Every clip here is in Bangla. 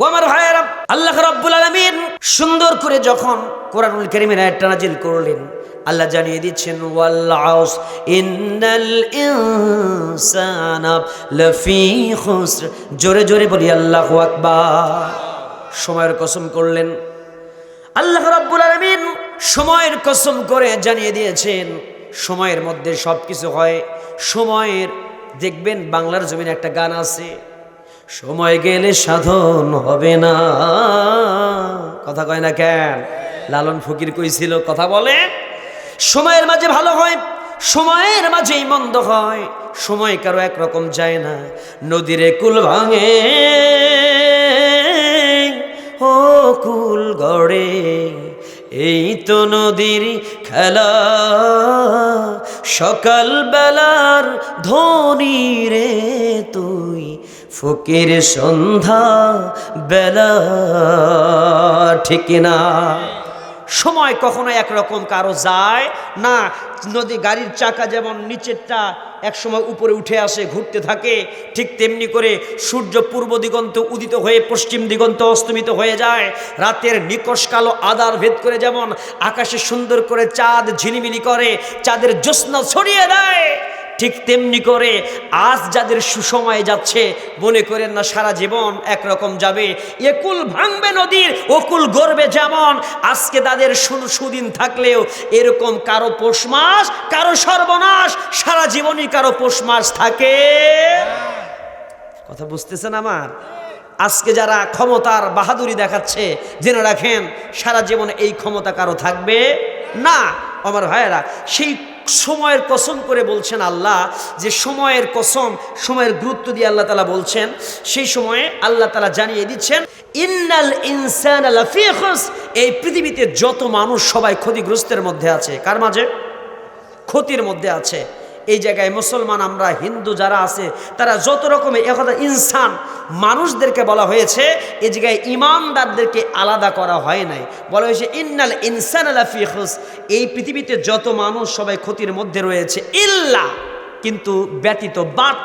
ও আমার ভাইয়েরা, আল্লাহ রাব্বুল আলামিন সুন্দর করে যখন কোরআনুল কারীমের আয়াতটা নাজিল করলেন, আল্লাহ জানিয়ে দিচ্ছেন, ওয়াল আউস ইন্নাল ইনসানা লাফি খুসর। জোরে জোরে বলি, আল্লাহু আকবার। সময়ের কসম করলেন। আল্লাহ রাব্বুল আলামিন সময়ের কসম করে জানিয়ে দিয়েছেন, সময়ের মধ্যে সব কিছু হয়। সময়ের, দেখবেন বাংলার জমিনে একটা গান আছে সময় গেলে সাধন হবে না। কথা কয় না কেন? লালন ফকির কইছিল, কথা বলে, সময়ের মাঝে ভালো হয়, সময়ের মাঝেই মন্দ হয়, সময় কারও একরকম যায় না, নদীরে কুল ভাঙে, ও কুল গড়ে, এই তো নদীর খেলা সকাল বেলার ধনী রে তুই ফকির সন্ধ্যা বেলা, ঠিক না? সময় কখনো একরকম কারও যায় না, নদী গাড়ির চাকা যেমন নিচেরটা একসময় উপরে উঠে আসে, ঘুরতে থাকে, ঠিক তেমনি করে সূর্য পূর্ব দিগন্ত উদিত হয়ে পশ্চিম দিগন্ত অস্তমিত হয়ে যায়। রাতের নিকশ কালো আদার ভেদ করে যেমন আকাশে সুন্দর করে চাঁদ ঝিলিমিলি করে, চাঁদের জ্যোৎস্না ছড়িয়ে দেয়। ঠিক তেমনি করে আজ যাদের সুসময় যাচ্ছে, মনে করেন না সারা জীবন একরকম যাবে। একুল ভাঙবে নদীর ওকুল গড়বে যেমন। আজকে তাদের সুদিন থাকলেও এরকম কারও পৌষ মাস, কারও সর্বনাশ, সারা জীবনই কারও পৌষ মাস থাকে। কথা বুঝতেছেন আমার? আজকে যারা ক্ষমতার বাহাদুরি দেখাচ্ছে, জেনে রাখেন, সারা জীবন এই ক্ষমতা কারও থাকবে? না, আমার ভাইয়েরা, সেই সময়ের কসম করে বলছেন আল্লাহ, যে সময়ের কসম, সময়ের গুরুত্ব দিয়ে আল্লাহ তালা বলছেন, সেই সময়ে আল্লাহ তালা জানিয়ে দিচ্ছেন, ইন্নাল ইনসান এই পৃথিবীতে যত মানুষ সবাই ক্ষতিগ্রস্তের মধ্যে আছে। কার মাঝে? ক্ষতির মধ্যে আছে। এই জায়গায় মুসলমান আমরা, হিন্দু যারা আছে, তারা যত রকমের একথা ইনসান মানুষদেরকে বলা হয়েছে এই জায়গায় ইমানদারদেরকে আলাদা করা হয় নাই। বলা হয়েছে, ইন্নাল ইনসান আলাফিহুস এই পৃথিবীতে যত মানুষ সবাই ক্ষতির মধ্যে রয়েছে, ইল্লা, কিন্তু ব্যতীত বাট।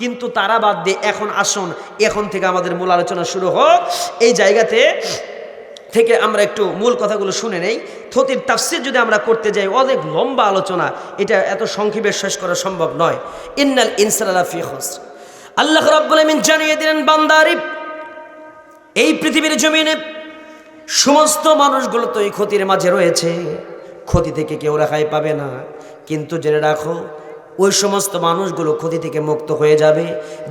কিন্তু তারা বাদ দিয়ে এখন আসুন, এখন থেকে আমাদের মূল আলোচনা শুরু হোক। এই জায়গাতে থেকে আমরা একটু মূল কথাগুলো শুনে নেই। থতির তাফসির যদি আমরা করতে যাই, অনেক লম্বা আলোচনা। এটা এত সংক্ষেপে শেষ করা সম্ভব নয়। ইন্নাল ইনসাল্লাহ ফি খুসর। আল্লাহ রাব্বুল আমিন জানিয়ে দিলেন বান্দারি এই পৃথিবীর জমিনে সমস্ত মানুষগুলো তো এই ক্ষতির মাঝে রয়েছে। ক্ষতি থেকে কেউ রেখাই পাবে না। কিন্তু জেনে রাখো ওই সমস্ত মানুষগুলো ক্ষতি থেকে মুক্ত হয়ে যাবে।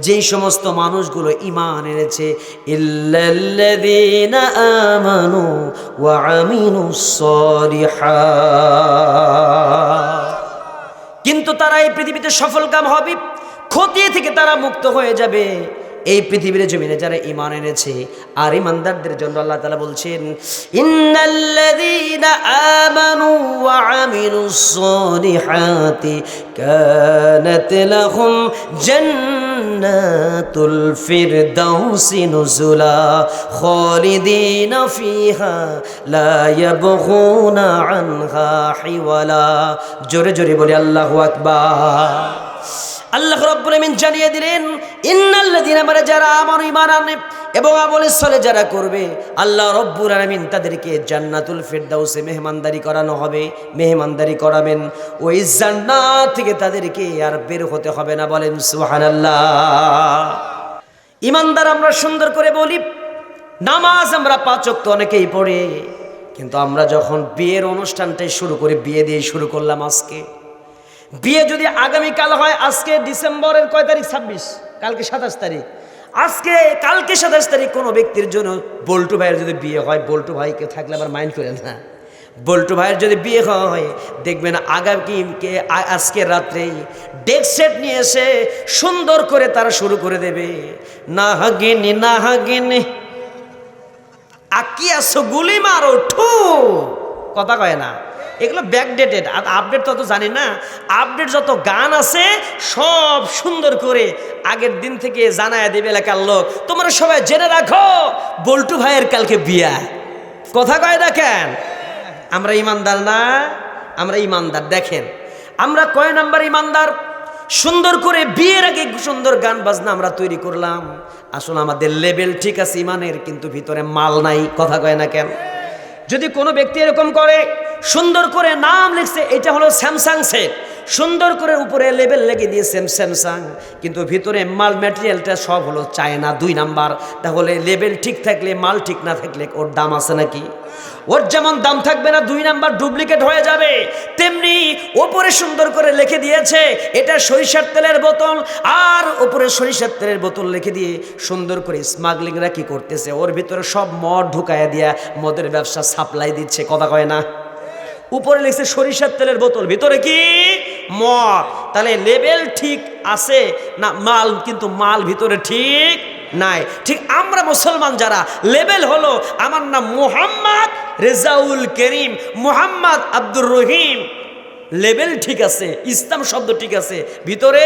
যেই সমস্ত মানুষগুলো ইমান এনেছে আমানু কিন্তু তারা এই পৃথিবীতে সফল কাম হবে, ক্ষতি থেকে তারা মুক্ত হয়ে যাবে। এই পৃথিবীর জমিনে যারা ইমান এনেছে আর ইমানদারদের জন্য আল্লাহ তালা বলছেন, ইন্নাল্লাযীনা আমিলুস সালিহাতি কানাত লাহুম জান্নাতুল ফিরদাউসি নুজুলা খালিদিনা ফিহা লা ইয়াবগুনা আনহা হিওয়ালা জোরে জোরে বলে আল্লাহু আকবার। আল্লাহ রব্বুল আমিন জানিয়ে দিলেন, ইন্নাল্লাযীনা যারা আমার ঈমান আনে এবং আমলে সলে যারা করবে, আল্লাহ রব্বুর আলামিন তাদেরকে জান্নাতুল ফিরদাউসে মেহমানদারি করানো হবে, মেহমানদারি করাবেন। ওই জান্নাত থেকে তাদেরকে আর বের হতে হবে না বলেন সুবহানাল্লাহ। ইমানদার আমরা সুন্দর করে বলি, নামাজ আমরা পাঁচ ওয়াক্ত অনেকেই পড়ে, কিন্তু আমরা যখন বিয়ের অনুষ্ঠানটাই শুরু করে, বিয়ে দিয়ে শুরু করলাম আজকে। বিয়ে যদি আগামীকাল হয়, আজকে ডিসেম্বরের কয় তারিখ? ছাব্বিশ। কালকে সাতাশ তারিখ। আজকে, কালকে সাতাশ তারিখ কোনো ব্যক্তির জন্য বল্টু ভাইয়ের যদি বিয়ে হয়, বল্টু ভাইকে থাকলে আবার মাইন্ড করে না। বল্টু ভাইয়ের যদি বিয়ে হয়, দেখবেন আগামীকে আ- আজকের রাত্রে ডেক সেট নিয়ে এসে সুন্দর করে তারা শুরু করে দেবে। না হাগিনি না হাগিনি। আকিয়া গুলি মারো, ঠু। কথা কয় না। এগুলো ব্যাকডেটেড আর আপডেট তত জানি না। আপডেট যত গান আছে, সব সুন্দর করে আগের দিন থেকে জানায় দেবে এলাকার লোক। তোমরা সবাই জেনে রাখো, বল্টু ভাইয়ের কালকে বিয়া। কথা কয় না কেন আমরা ইমানদার না, আমরা ইমানদার। দেখেন, আমরা কয় নাম্বার ইমানদার? সুন্দর করে বিয়ের আগে সুন্দর গান বাজনা আমরা তৈরি করলাম। আসলে আমাদের লেভেল ঠিক আছে, ইমানের, কিন্তু ভিতরে মাল নাই। কথা কয় না কেন? যদি কোনো ব্যক্তি এরকম করে সুন্দর করে নাম লিখছে, এটা হলো স্যামসাং সেট সুন্দর করে উপরে লেবেল লেগে দিয়েছেন স্যামসাং কিন্তু ভিতরে মাল ম্যাটেরিয়ালটা সব হলো চায়না দুই নাম্বার। তাহলে লেবেল ঠিক থাকলে, মাল ঠিক না থাকলে ওর দাম আছে নাকি? ওর যেমন দাম থাকবে না, দুই নাম্বার ডুপ্লিকেট হয়ে যাবে। তেমনি ওপরে সুন্দর করে লিখে দিয়েছে, এটা সরিষার তেলের বোতল। আর ওপরে সরিষার তেলের বোতল লিখে দিয়ে সুন্দর করে স্মাগলিংরা কি করতেছে? ওর ভিতরে সব মদ ঢুকায় দিয়া মদের ব্যবসা সাপ্লাই দিচ্ছে, কথা কয় না? উপরে লিখছে সরিষার তেলের বোতল, ভিতরে কি? মদ। তাহলে লেবেল ঠিক আছে না মাল, কিন্তু মাল ভিতরে ঠিক নাই? ঠিক আমরা মুসলমান যারা, লেবেল হলো, আমার নাম মোহাম্মদ রেজাউল করিম, মোহাম্মদ আব্দুর রহিম। লেবেল ঠিক আছে, ইসলাম শব্দ ঠিক আছে, ভিতরে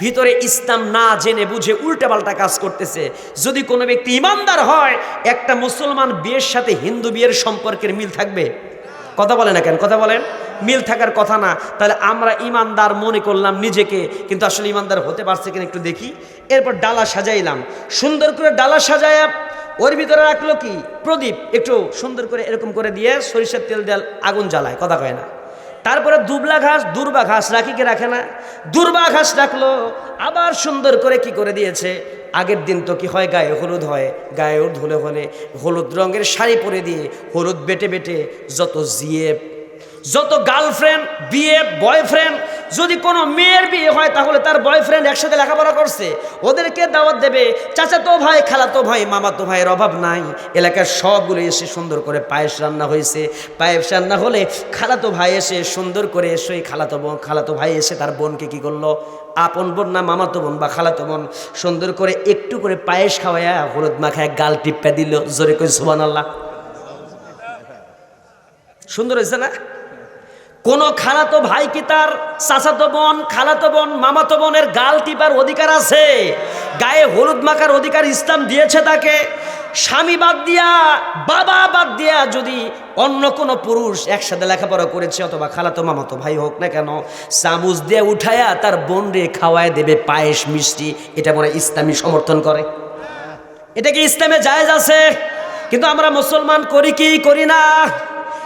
ভিতরে ইসলাম না জেনে বুঝে উল্টাপাল্টা কাজ করতেছে। যদি কোনো ব্যক্তি ইমানদার হয়, একটা মুসলমান বিয়ের সাথে হিন্দু বিয়ের সম্পর্কের মিল থাকবে? কথা বলে না কেন? কথা বলেন। মিল থাকার কথা না। তাহলে আমরা ইমানদার মনে করলাম নিজেকে, কিন্তু আসলে ইমানদার হতে পারছে কিনা একটু দেখি। এরপর ডালা সাজাইলাম। সুন্দর করে ডালা সাজায়া ওর ভিতরে রাখল কি? প্রদীপ। একটু সুন্দর করে এরকম করে দিয়ে সরিষার তেল দেয়াল আগুন জ্বালায়। কথা কয় না। তারপরে দুবলা ঘাস, দুর্বা ঘাস রাখি কি রাখে না। দুর্বা ঘাস রাখল, আবার সুন্দর করে কি করে দিয়েছে? আগের দিন তো কি হয়, গায়ে হলুদ হয়। গায়ে হলুদ হলে হলে হলুদ রঙের শাড়ি পরে দিয়ে হলুদ বেটে বেটে যত জিএফ, যত গার্লফ্রেন্ড বিয়ে বয়ফ্রেন্ড যদি কোনো মেয়ের বিয়ে হয়, তাহলে তার বয়ফ্রেন্ড একসাথে লেখাপড়া করছে। ওদেরকে দাওয়াত দেবে, চাচাতো ভাই, খালাতো ভাই, মামাতো ভাইয়ের অভাব নাই। এলাকার সবগুলো এসে সুন্দর করে পায়েস রান্না হয়েছে। পায়েস রান্না হলে খালাতো ভাই এসে সুন্দর করে এসে খালাতো বোন, খালাতো ভাই এসে তার বোনকে কি করল? আপন বোন না মামাতো বোন বা খালাতো বোন সুন্দর করে একটু করে পায়েস খাওয়াইয়া হলুদ মাখায় গাল টিপ্পা দিল। জোরে করে সুবান আল্লাহ সুন্দর হয়েছে না? কোন খালাতো ভাই কি তার চাচাতো বোন, খালাতো বোন, মামাতো বোনের গাল টিপার অধিকার আছে? গায়ে হলুদ মাখার অধিকার ইসলাম দিয়েছে তাকে। স্বামী বাদ দিয়া, বাবা বাদ দিয়া যদি অন্য কোনো পুরুষ একসাথে লেখাপড়া করেছে অথবা খালাতো মামাতো ভাই হোক না কেন, চামচ দিয়ে উঠায়া তার বোন রে খাওয়ায় দেবে পায়েস, মিষ্টি, এটা মনে ইসলামী সমর্থন করে। এটা কি ইসলামে জায়েজ আছে? কিন্তু আমরা মুসলমান করি কি? করি না।